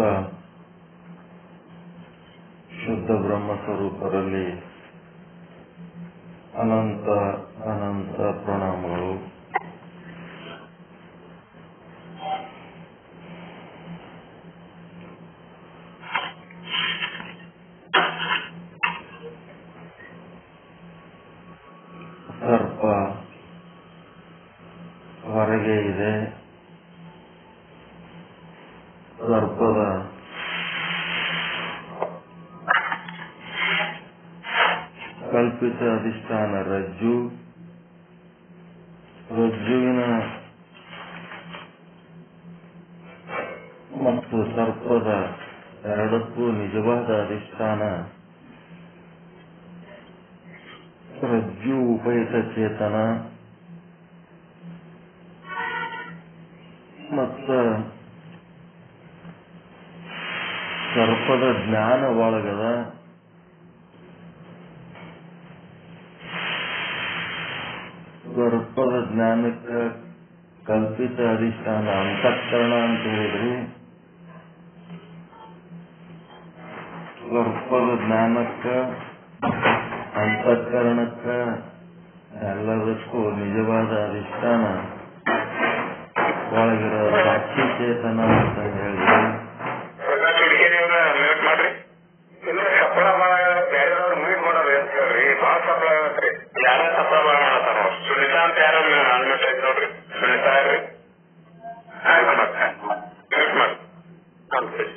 ಸಮಸ್ತ ಶುದ್ಧ ಬ್ರಹ್ಮ ಅನಂತ ಅನಂತ ಪ್ರಣಾಮಗಳು ಸರ್ಪ ಹೊರಗೆ ಇದೆ ಸರ್ಪದ ಕಲ್ಪಿತ ಅಧಿಷ್ಠಾನ ರಜ್ಜು. ರಜ್ಜುವಿನ ಮತ್ತು ಸರ್ಪದ ಎರಡಕ್ಕೂ ನಿಜವಾದ ಅಧಿಷ್ಠಾನ. ರಜ್ಜು ಉಪಯುತ ಚೇತನ. ಮತ್ತ ಸರ್ಪದ ಜ್ಞಾನ ಒಳಗದ ಸರ್ಪದ ಜ್ಞಾನಕ್ಕೆ ಕಲ್ಪಿತ ಅಧಿಷ್ಠಾನ ಅಂತಃಕರಣ ಅಂತ ಹೇಳಿದ್ರಿ. ಸ್ವರೂಪದ ಜ್ಞಾನಕ್ಕ, ಅಂತಃಕರಣಕ್ಕ ಎಲ್ಲದಕ್ಕೂ ನಿಜವಾದ ಅಧಿಷ್ಠಾನ ಒಳಗಿರೋ ಸಾಕ್ಷಿ ಚೇತನ ಅಂತ ಹೇಳಿದ್ರು. ಹುಡುಗಿಯವ್ರ ಮ್ಯೂಟ್ ಮಾಡ್ರಿ ಹೇಳ್ರಿ? ಭಾಳ ಸಪ್ಲ ಆಗತ್ರಿ ಯಾರ ಸಪ್ಲ ಮಾಡತ್ತಾರ ಸುನಿತಾ ಅಂತ ಯಾರ ಅನ್ಮಿಟ್ ಐತಿ ನೋಡ್ರಿ ಸುನಿತಾ ಯಾರ್ರಿ ಮ್ಯೂಟ್ ಮಾಡಿ ಅಂತ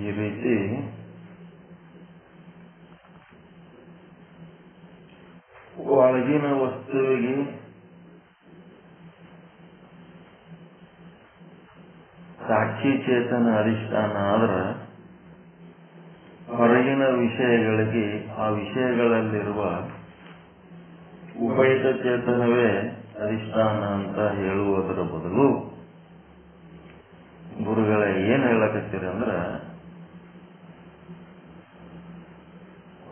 ಈ ರೀತಿ ಒಳಗಿನ ವಸ್ತುವಿಗೆ ಸಾಕ್ಷಿ ಚೇತನ ಅಧಿಷ್ಠಾನ ಆದ್ರ ಹೊರಗಿನ ವಿಷಯಗಳಿಗೆ ಆ ವಿಷಯಗಳಲ್ಲಿರುವ ಉಪಯುಕ್ತ ಚೇತನವೇ ಅಧಿಷ್ಠಾನ ಅಂತ ಹೇಳುವುದರ ಬದಲು ಗುರುಗಳ ಏನ್ ಹೇಳಕತ್ತೀರಿ ಅಂದ್ರ,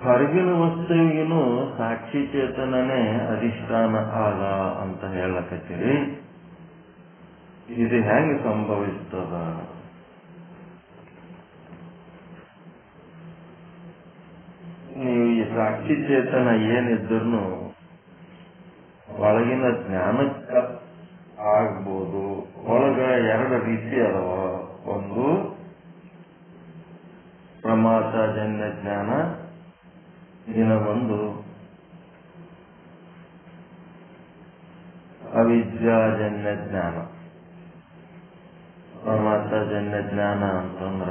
ಹೊರಗಿನ ವಸ್ತುವಿಗೂ ಸಾಕ್ಷಿ ಚೇತನನೇ ಅಧಿಷ್ಠಾನ ಆಗ ಅಂತ ಹೇಳಕತ್ತೀರಿ. ಇದು ಹೆಂಗೆ ಸಂಭವಿಸ್ತದ? ನೀವು ಈ ಸಾಕ್ಷಿ ಚೇತನ ಏನಿದ್ರು ಒಳಗಿನ ಜ್ಞಾನಕ್ಕ ಆಗ್ಬೋದು ಒಳಗ ಎರಡು ರೀತಿ ಅದಾವ ಒಂದು ಪ್ರಮಾದಜನ್ಯ ಜ್ಞಾನ ಇನ್ನ ಒಂದು ಅವಿದ್ಯಾಜನ್ಯ ಜ್ಞಾನ ಪ್ರಮಾದಜನ್ಯ ಜ್ಞಾನ ಅಂತಂದ್ರ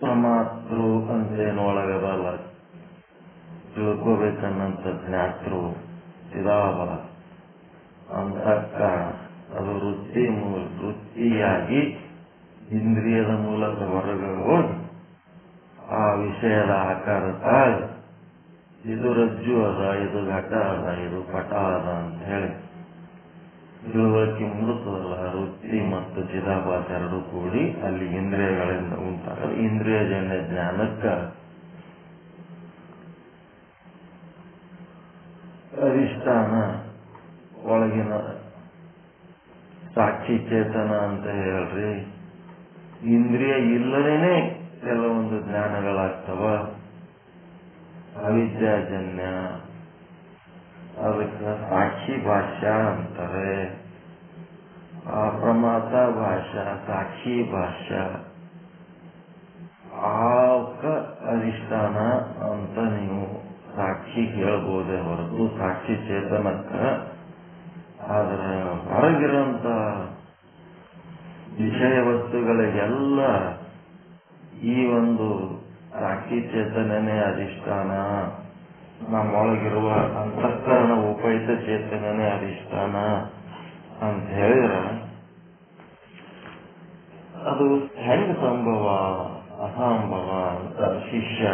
ಪ್ರಮಾತೃ ಅಂತೇನು ಒಳಗದಲ್ಲ ತಿಳ್ಕೋಬೇಕನ್ನಂತ ಜ್ಞಾತೃ ಇದಾವ ಅಂತಃಕರಣ ಅದು ವೃತ್ತಿ ಮೂಲ ವೃತ್ತಿಯಾಗಿ ಇಂದ್ರಿಯದ ಮೂಲಕ ಹೊರಗೆ ಆ ವಿಷಯದ ಆಕಾರ ಇದು ರಜ್ಜು ಅದ ಇದು ಘಟ ಅದ ಇದು ಪಟ ಅದ ಅಂತ ಹೇಳಿ ತಿಳುವಳಿಕೆ ಮೂಡುತ್ತದಲ್ಲ ವೃತ್ತಿ ಮತ್ತು ಚಿದಾಭಾಸ ಎರಡು ಕೂಡಿ ಅಲ್ಲಿ ಇಂದ್ರಿಯಗಳಿಂದ ಉಂಟಾಗ ಇಂದ್ರಿಯಜನ್ಯ ಜ್ಞಾನಕ್ಕ ಅಧಿಷ್ಠಾನ ಒಳಗಿನ ಸಾಕ್ಷಿ ಚೇತನ ಅಂತ ಹೇಳ್ರಿ. ಇಂದ್ರಿಯ ಇಲ್ಲದೇನೆ ಕೆಲವೊಂದು ಜ್ಞಾನಗಳಾಗ್ತವ. ಅವಿದ್ಯಾಜನ್ಯ ಅದಕ್ಕೆ ಸಾಕ್ಷಿ ಭಾಷಾ ಅಂತಾರೆ. ಆ ಪ್ರಮಾತ ಭಾಷಾ, ಸಾಕ್ಷಿ ಭಾಷಾ. ಆಕ ಅಧಿಷ್ಠಾನ ಅಂತ ನೀವು ಸಾಕ್ಷಿ ಹೇಳ್ಬೋದೇ ಹೊರತು ಸಾಕ್ಷಿ ಚೇತನಕ್ಕ. ಆದ್ರ ಹೊರಗಿರೋಂತ ವಿಷಯ ವಸ್ತುಗಳಿಗೆಲ್ಲ ಈ ಒಂದು ಸಾಕ್ಷಿ ಚೇತನನೇ ಅಧಿಷ್ಠಾನ. ನಮ್ಮೊಳಗಿರುವ ಅಂತಃಕರಣ ಉಪಯುತ ಚೇತನನೇ ಅಧಿಷ್ಠಾನ ಅಂತ ಹೇಳಿದ್ರ, ಅದು ಹೆಂಗ ಸಂಭವ, ಅಸಂಭವ ಅಂತ ಶಿಷ್ಯ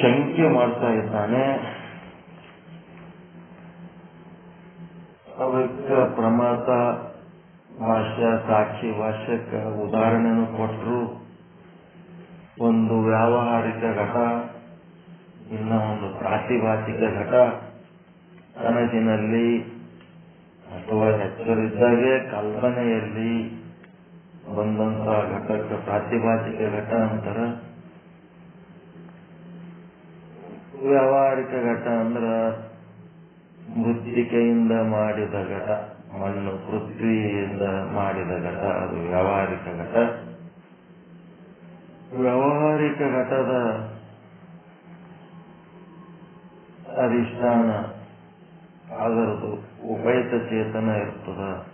ಶಂಕೆ ಮಾಡ್ತಾ ಇದ್ದಾನೆ. ಅದಕ್ಕೆ ಪ್ರಮಾತ ಭಾಷ್ಯ, ಸಾಕ್ಷಿ ಭಾಷ್ಯಕ್ಕೆ ಉದಾಹರಣೆನು ಕೊಟ್ಟರು ಒಂದು ವ್ಯಾವಹಾರಿಕ ಘಟ. ಇನ್ನ ಒಂದು ಪ್ರಾತಿಭಾಸಿಕ ಘಟ ಕನಸಿನಲ್ಲಿ ಅಥವಾ ಹೆಚ್ಚರಿದ್ದಾಗೆ ಕಲ್ಪನೆಯಲ್ಲಿ ಬಂದಂತಹ ಘಟಕ್ಕೆ ಪ್ರಾತಿಭಾಸಿಕ ಘಟ ಅಂತಾರ. ವ್ಯಾವಹಾರಿಕ ಘಟ ಅಂದ್ರ ಮೃತ್ತಿಕೆಯಿಂದ ಮಾಡಿದ ಘಟ, ಮಣ್ಣು ಪೃಥ್ವಿಯಿಂದ ಮಾಡಿದ ಘಟ, ಅದು ವ್ಯಾವಹಾರಿಕ ಘಟ. ವ್ಯಾವಹಾರಿಕ ಘಟದ ಅಧಿಷ್ಠಾನ. ಅದರದು ಉಪಯುಕ್ತ ಚೇತನ ಇರ್ತದ.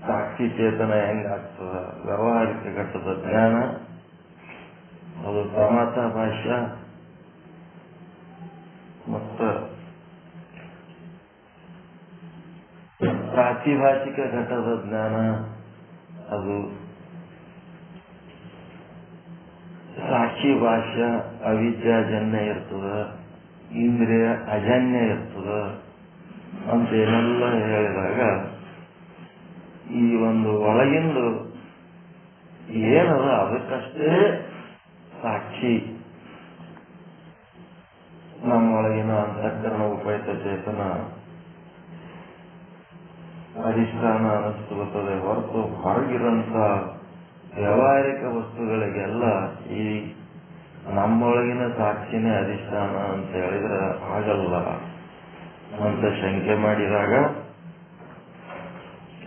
ಸಾಕ್ಷಿ ಚೇತನ ಹೆಂಗಾಗ್ತದ ವ್ಯಾವಹಾರಿಕ ಘಟದ ಜ್ಞಾನ. ಅದು ಪ್ರಮಾತ ಭಾಷ್ಯ. ಮತ್ತ ಪ್ರಾತಿಭಾಷಿಕ ಘಟದ ಜ್ಞಾನ. ಅದು ಸಾಕ್ಷಿ ಭಾಷ್ಯ ಅವಿದ್ಯಾಜನ್ಯ ಇರ್ತದ, ಇಂದ್ರಿಯ ಅಜನ್ಯ ಇರ್ತದ ಅಂತ ಏನೆಲ್ಲ ಹೇಳಿದಾಗ, ಈ ಒಂದು ಒಳಗಿಂದು ಏನದ ಅದಕ್ಕಷ್ಟೇ ಸಾಕ್ಷಿ. ನಮ್ಮೊಳಗಿನ ಅಂತಃಕರಣ ಉಪಯುಕ್ತ ಚೇತನ ಅಧಿಷ್ಠಾನ ಅನಿಸ್ತುತ್ತದೆ ಹೊರತು ಹೊರಗಿರಂತ ವ್ಯಾವಹಾರಿಕ ವಸ್ತುಗಳಿಗೆಲ್ಲ ಈ ನಮ್ಮೊಳಗಿನ ಸಾಕ್ಷಿನೇ ಅಧಿಷ್ಠಾನ ಅಂತ ಹೇಳಿದ್ರೆ ಆಗಲ್ಲ ಅಂತ ಶಂಕೆ ಮಾಡಿದಾಗ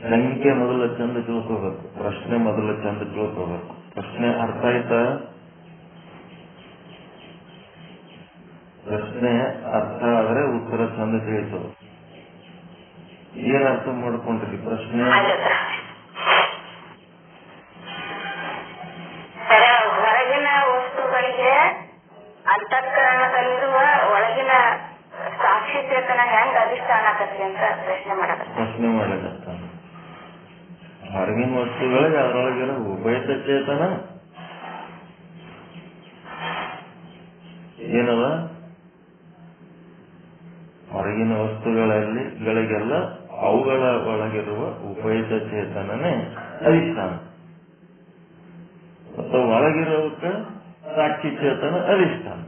ಶಂಕೆ ಮೊದಲು ಚಂದ ತಿಳ್ಕೋಬೇಕು. ಪ್ರಶ್ನೆ ಮೊದಲು ಚಂದ ತಿಳ್ಕೋಬೇಕು. ಪ್ರಶ್ನೆ ಅರ್ಥ ಆಯ್ತಾ? ಪ್ರಶ್ನೆ ಅರ್ಥ ಆದ್ರೆ ಉತ್ತರ ಚಂದ ತಿಳಿಸೋದು ಏನರ್ಥ ಮಾಡ್ಕೊಂಡ್ರಿ ಪ್ರಶ್ನೆ? ಪ್ರಶ್ನೆ ಮಾಡಕತ್ತಾನ. ಹೊರಗಿನ ವಸ್ತುಗಳಿಗೆ ಅದರೊಳಗಿರೋ ಉಪಯುಕ್ತ ಚೇತನ ಏನದ? ಹೊರಗಿನ ವಸ್ತುಗಳಲ್ಲಿ, ಗಳಿಗೆಲ್ಲ ಅವುಗಳ ಒಳಗಿರುವ ಉಪಯುಕ್ತ ಚೇತನನೇ ಅಧಿಷ್ಠಾನ. ಮತ್ತು ಒಳಗಿರೋವಕ್ಕ ಸಾಕ್ಷಿ ಚೇತನ ಅಧಿಷ್ಠಾನ.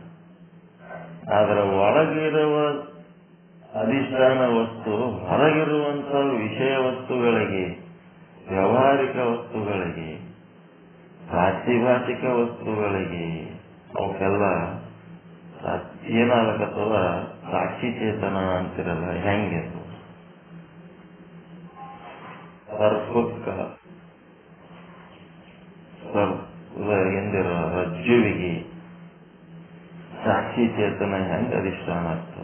ಅದರ ಒಳಗಿರುವ ಅಧಿಷ್ಠಾನ ವಸ್ತು ಹೊರಗಿರುವಂತ ವಿಷಯ ವಸ್ತುಗಳಿಗೆ ವ್ಯಾವಹಾರಿಕ ವಸ್ತುಗಳಿಗೆ ಪ್ರಾತಿಭಾತಿಕ ವಸ್ತುಗಳಿಗೆ, ಅವಕ್ಕೆಲ್ಲ ಏನಾಗತ್ತದ ಸಾಕ್ಷಿ ಚೇತನ ಅಂತಿರಲ್ಲ, ಹೆಂಗೆ? ಸರ್ಪಕ್ಕ ಸರ್ಪ ಎಂದಿರೋ ರಜ್ಜುವಿಗೆ ಸಾಕ್ಷಿ ಚೇತನ ಹೆಂಗ ಅಧಿಷ್ಠಾನ ಆಗ್ತದ?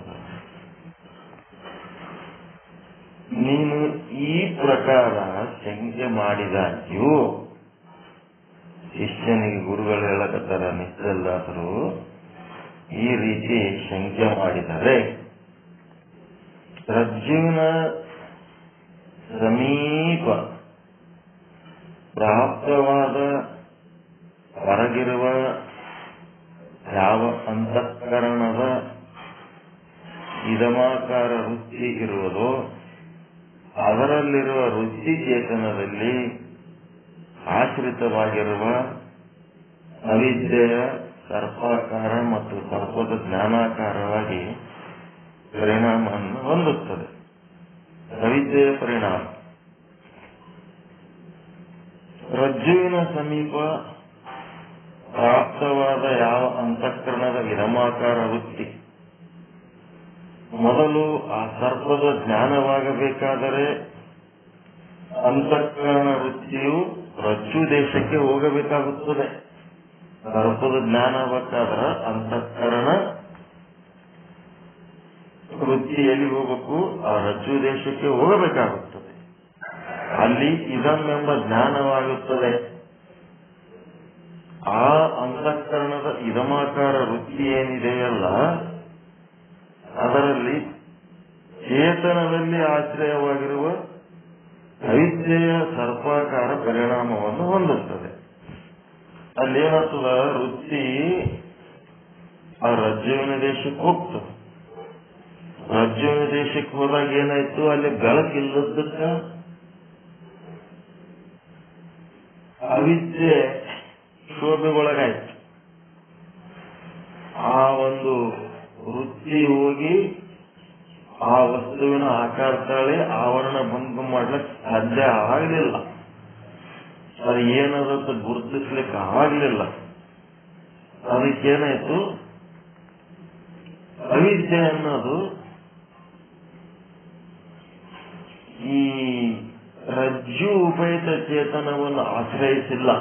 ನೀನು ಈ ಪ್ರಕಾರ ಶಂಕೆ ಮಾಡಿದಾಗ್ಯೂ, ಶಿಷ್ಯನಿಗೆ ಗುರುಗಳು ಹೇಳಕತ್ತಾರ ಮಿತ್ರಲ್ಲಾದರೂ ಈ ರೀತಿ ಶಂಕೆ ಮಾಡಿದರೆ, ರಜ್ಜುವಿನ ಸಮೀಪ ಪ್ರಾಪ್ತವಾದ ಹೊರಗಿರುವ ಯಾವ ಅಂತಃಕರಣದ, ಇದಮಾಕಾರ ವೃತ್ತಿ ಇರುವುದೋ ಅದರಲ್ಲಿರುವ ರುಚಿ ಚೇತನದಲ್ಲಿ ಆಶ್ರಿತವಾಗಿರುವ ಅವಿದ್ಯೆಯ ಸರ್ಪಾಕಾರ ಮತ್ತು ಸರ್ಪದ ಜ್ಞಾನಾಕಾರವಾಗಿ ಪರಿಣಾಮವನ್ನು ಹೊಂದುತ್ತದೆ. ಅವಿದ್ಯೆಯ ಪರಿಣಾಮ. ರಜ್ಜುವಿನ ಸಮೀಪ ಪ್ರಾಪ್ತವಾದ ಯಾವ ಅಂತಃಕರಣದ ವಿರಮಾಕಾರ ವೃತ್ತಿ? ಮೊದಲು ಆ ಸರ್ಪದ ಜ್ಞಾನವಾಗಬೇಕಾದರೆ ಅಂತಃಕರಣ ವೃತ್ತಿಯು ರಜ್ಜು ದೇಶಕ್ಕೆ ಹೋಗಬೇಕಾಗುತ್ತದೆ. ಸರ್ಪದ ಜ್ಞಾನ ಬೇಕಾದ್ರೆ ಅಂತಃಕರಣ ವೃತ್ತಿಯಲ್ಲಿ ಹೋಗಬೇಕು, ಆ ರಜ್ಜು ದೇಶಕ್ಕೆ ಹೋಗಬೇಕಾಗುತ್ತದೆ. ಅಲ್ಲಿ ಇದಮ್ಮೆಂಬ ಜ್ಞಾನವಾಗುತ್ತದೆ. ಆ ಅಂತಃಕರಣದ ಇದಮಾಕಾರ ವೃತ್ತಿ ಏನಿದೆಯಲ್ಲ ಅದರಲ್ಲಿ ಚೇತನದಲ್ಲಿ ಆಶ್ರಯವಾಗಿರುವ ಅವಿದ್ಯೆಯ ಸರ್ಪಾಕಾರ ಪರಿಣಾಮವನ್ನು ಹೊಂದುತ್ತದೆ. ಅಲ್ಲೇನಾಗ್ತದ ವೃತ್ತಿ ಆ ರಜ್ಜುವಿನ ದೇಶಕ್ಕೆ ಹೋಗ್ತದೆ ರಜ್ಜುವಿನ ದೇಶಕ್ಕೆ ಹೋದಾಗ ಏನಾಯ್ತು? ಅಲ್ಲಿ ಬೆಳಕಿಲ್ಲದಕ್ಕ ಅವಿದ್ಯೆ ಆ ಒಂದು ವೃತ್ತಿ ಹೋಗಿ ಆ ವಸ್ತುವಿನ ಆಕಾರ ತಾಳಿ ಆವರಣ ಭಂಗ ಮಾಡ್ಲಿಕ್ಕೆ ಸಾಧ್ಯ ಆಗಲಿಲ್ಲ. ಅದು ಏನದಂತ ಗುರುತಿಸ್ಲಿಕ್ಕೆ ಆಗಲಿಲ್ಲ. ಅದಕ್ಕೇನಾಯ್ತು? ಅವಿದ್ಯೆ ಅನ್ನೋದು ಈ ರಜ್ಜು ಉಪಯುತ ಚೇತನವನ್ನು ಆಶ್ರಯಿಸಿಲ್ಲ.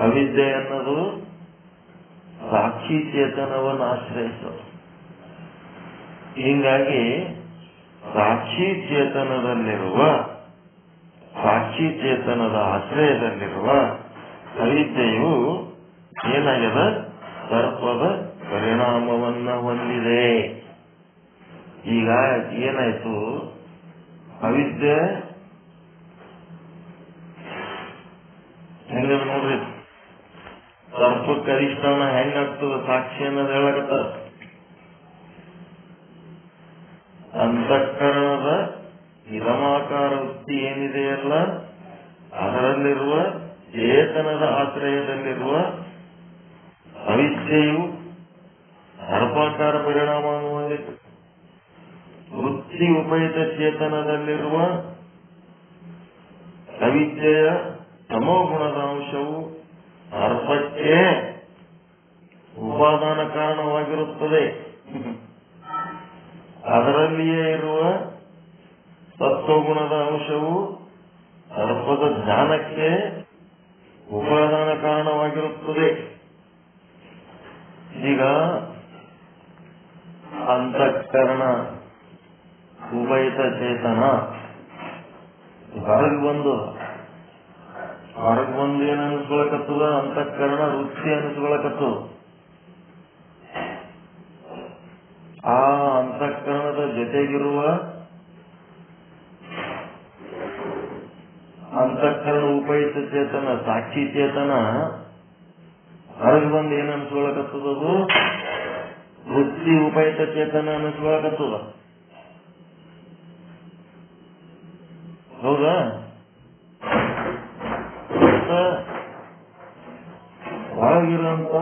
ಅವಿದ್ಯೆ ಅನ್ನೋದು ಸಾಕ್ಷಿ ಚೇತನವನ್ನು ಆಶ್ರಯಿಸೋ. ಹೀಗಾಗಿ ಸಾಕ್ಷಿ ಚೇತನದಲ್ಲಿರುವ, ಸಾಕ್ಷಿ ಚೇತನದ ಆಶ್ರಯದಲ್ಲಿರುವ ಅವಿದ್ಯೆಯು ಏನಾಗ್ಯದ? ಸರ್ಪದ ಪರಿಣಾಮವನ್ನ ಹೊಂದಿದೆ. ಈಗ ಏನಾಯ್ತು? ಅವಿದ್ಯೆ ಹೆಂಗ ನೋಡ್ರಿ? ಸರ್ಪಕ್ಕೆ ಅಧಿಷ್ಠಾನ ಹೆಂಗಾಗ್ತದ ಸಾಕ್ಷಿ ಅನ್ನೋದು ಹೇಳಕತ್ತಾರ ಅಂತಃಕರಣದ ಇದಮಾಕಾರ ವೃತ್ತಿ ಏನಿದೆಯಲ್ಲ ಅದರಲ್ಲಿರುವ ಚೇತನದ ಆಶ್ರಯದಲ್ಲಿರುವ ಅವಿದ್ಯೆಯು ಸರ್ಪಾಕಾರ ಪರಿಣಾಮವನ್ನು ಹೊಂದಿತು ವೃತ್ತಿ ಉಪಯುತ ಚೇತನದಲ್ಲಿರುವ ಅವಿದ್ಯೆಯ ತಮೋಗುಣದ ಅಂಶವು ಸರ್ಪಕ್ಕೆ ಉಪಾದಾನ ಕಾರಣವಾಗಿರುತ್ತದೆ. ಅದರಲ್ಲಿಯೇ ಇರುವ ತತ್ವಗುಣದ ಅಂಶವು ಸರ್ಪದ ಜ್ಞಾನಕ್ಕೆ ಉಪಾದಾನ ಕಾರಣವಾಗಿರುತ್ತದೆ. ಈಗ ಅಂತಃಕರಣ, ಉಭಯತ ಚೇತನ ಹೊರಗೆ ಬಂದು ಬಂದು ಏನ್ ಅನಿಸ್ಕೊಳಕತ್ತದ ಅಂತಃಕರಣ ವೃತ್ತಿ ಅನಿಸ್ಕೊಳಕತ್ತದ. ಆ ಅಂತಃಕರಣದ ಜೊತೆಗಿರುವ ಅಂತಃಕರಣ ಉಪಯುಕ್ತ ಚೇತನ, ಸಾಕ್ಷಿ ಚೇತನ, ಹೊರಗೆ ಬಂದು ಏನ್ ಅನಿಸ್ಕೊಳಕತ್ತದದು ವೃತ್ತಿ ಉಪಯುಕ್ತ ಚೇತನ ಅನಿಸ್ಕೊಳಕತ್ತದ. ಹೌದಾ ಮತ್ತ ಒಳಗಿರುವಂತ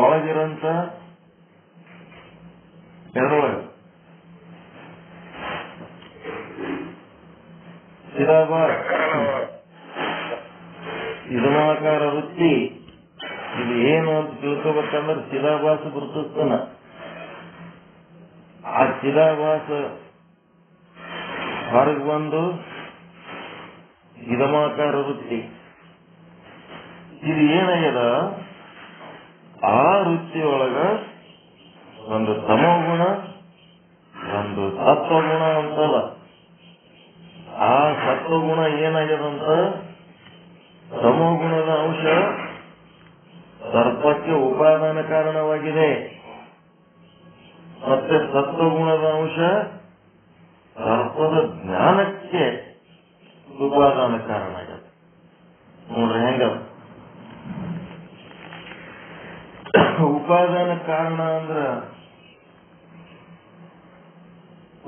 ಒಳಗಿರಂತ ಎದರೊಳಗೆ. ಸಿದಾಬಾದ್ ಇದಮಾಕಾರ ವೃತ್ತಿ, ಇದು ಏನು ಅಂತ ತಿಳ್ಕೋಬೇಕಂದ್ರೆ ಚಿದಾಭಾಸ ಗುರುತಿಸ್ತಾನ ಆ ಶಿಲಾಭಾಸ ಹೊರಗೆ ಬಂದು ಇದಮಾಕಾರ ವೃತ್ತಿ ಇದು ಏನಾಗ್ಯದ? ಆ ವೃತ್ತಿ ಒಳಗ ಒಂದು ತಮೋಗುಣ, ಒಂದು ಸತ್ವಗುಣ ಅಂತಲ್ಲ. ಆ ಸತ್ವಗುಣ ಏನಾಗ್ಯದಂತ ತಮೋಗುಣದ ಅಂಶ ಸರ್ಪಕ್ಕೆ ಉಪಾದಾನ ಕಾರಣವಾಗಿದೆ. ಮತ್ತೆ ಸತ್ವಗುಣದ ಅಂಶ ಸರ್ಪದ ಜ್ಞಾನಕ್ಕೆ ಉಪಾದಾನ ಕಾರಣ ಆಗ್ಯದ ನೋಡ್ರಿ ಹೆಂಗ ಉಪಾದಾನ ಕಾರಣ ಅಂದ್ರ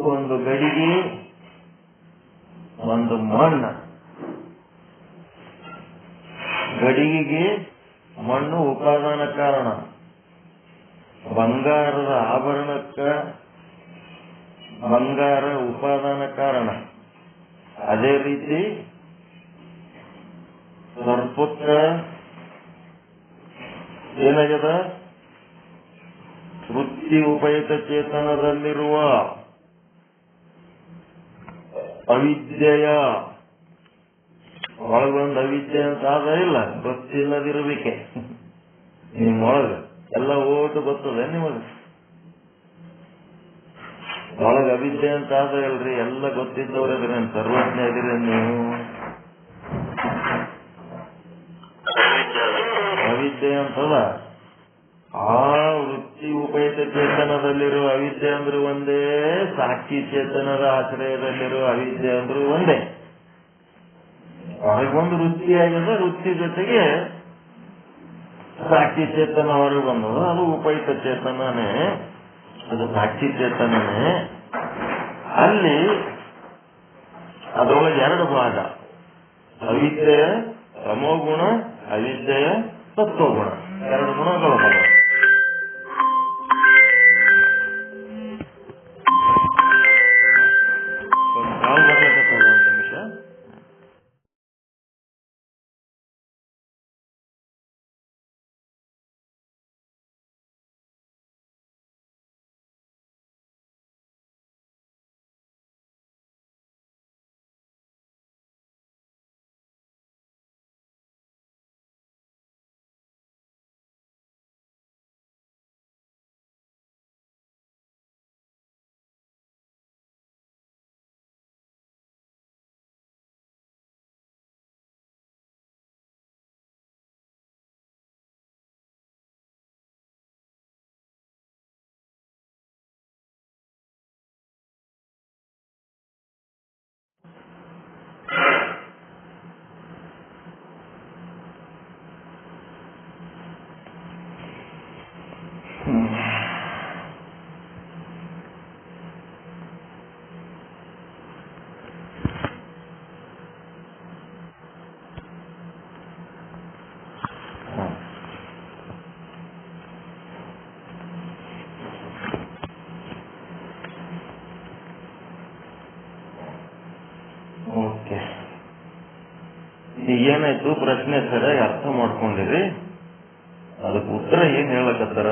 ಒಂದು ಗಡಿಗೆ ಒಂದು ಮಣ್ಣ ಗಡಿಗೆಗೆ ಮಣ್ಣು ಉಪಾದಾನ ಕಾರಣ ಬಂಗಾರದ ಆಭರಣಕ್ಕ ಬಂಗಾರ ಉಪಾದಾನ ಕಾರಣ ಅದೇ ರೀತಿ ಸರ್ಪುತ್ರ ಏನಾಗ್ಯದ? ವೃತ್ತಿ ಉಪಯುಕ್ತ ಚೇತನದಲ್ಲಿರುವ ಅವಿದ್ಯೆಯ, ಒಳಗೊಂದು ಅವಿದ್ಯೆ ಅಂತ ಆದ ಇಲ್ಲ ಗೊತ್ತಿಲ್ಲದಿರಬೇಕೆ ನಿಮ್ಮೊಳಗ ಎಲ್ಲ ಓಟು ಗೊತ್ತದೆ ನಿಮಗ. ಒಳಗ ಅವಿದ್ಯೆ ಅಂತ ಆದ ಇಲ್ರಿ ಎಲ್ಲ ಗೊತ್ತಿದ್ದವ್ರ ನಾನು ಸರ್ವಜ್ಞ ಇದ್ರಿ ನೀವು. ಅವಿದ್ಯೆ ಅಂತಲ್ಲ? ಆ ವೃತ್ತಿ ಉಪಯುಕ್ತ ಚೇತನದಲ್ಲಿರುವ ಅವಿದ್ಯೆ ಅಂದ್ರೆ ಒಂದೇ, ಸಾಕ್ಷಿ ಚೇತನದ ಆಶ್ರಯದಲ್ಲಿರುವ ಅವಿದ್ಯೆ ಅಂದ್ರೆ ಒಂದೇ. ಹೊರಗೊಂದು ವೃತ್ತಿ ಆಗಿದೆ, ವೃತ್ತಿ ಜೊತೆಗೆ ಸಾಕ್ಷಿ ಚೇತನ ಹೊರಗೆ ಬಂದದ, ಅದು ಉಪಯುಕ್ತ ಚೇತನನೇ ಅದು ಚೇತನನೇ ಅಲ್ಲಿ ಅದರೊಳಗೆ ಎರಡು ಭಾಗ. ಅವಿದ್ಯೆಯ ತಮೋಗುಣ ಅವಿದ್ಯೆಯ ತತ್ವಗುಣ. ಎರಡು ಗುಣಗಳು. ಈಗೇನಾಯ್ತು ಪ್ರಶ್ನೆ ಸರಿಯಾಗಿ ಅರ್ಥ ಮಾಡ್ಕೊಂಡಿರಿ ಅದಕ್ಕೆ ಉತ್ತರ ಏನ್ ಹೇಳಕತ್ತಾರ?